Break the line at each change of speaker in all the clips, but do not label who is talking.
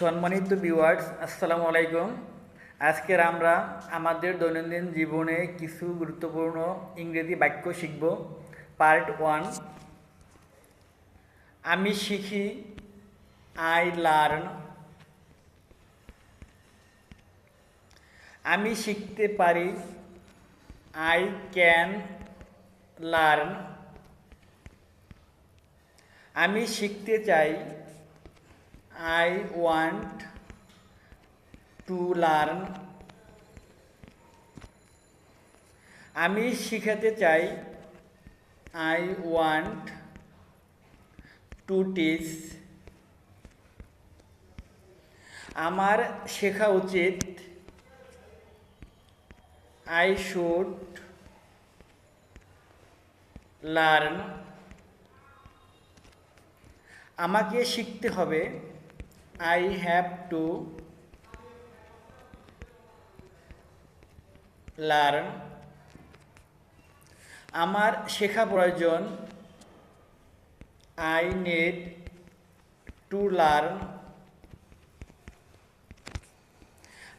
সম্মানিত ভিউয়ার্স আসসালামু আলাইকুম। আজকের আমরা আমাদের দৈনন্দিন জীবনে কিছু গুরুত্বপূর্ণ ইংরেজি বাক্য শিখব। পার্ট ওয়ান আমি শিখি আই লার্ন আমি শিখতে পারি আই ক্যান লার্ন আমি শিখতে চাই আই ওয়ান্ট টু লার্ন আমি শিখাতে চাই আই ওয়ান্ট টু টিচ আমার শেখা উচিত আই শুড লার্ন আমাকে শিখতে হবে আই হ্যাভ টু লার্ন আমার শেখা প্রয়োজন আই নিড টু লার্ন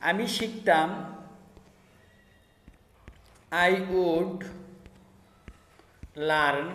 আমি শিখতাম আই উড লার্ন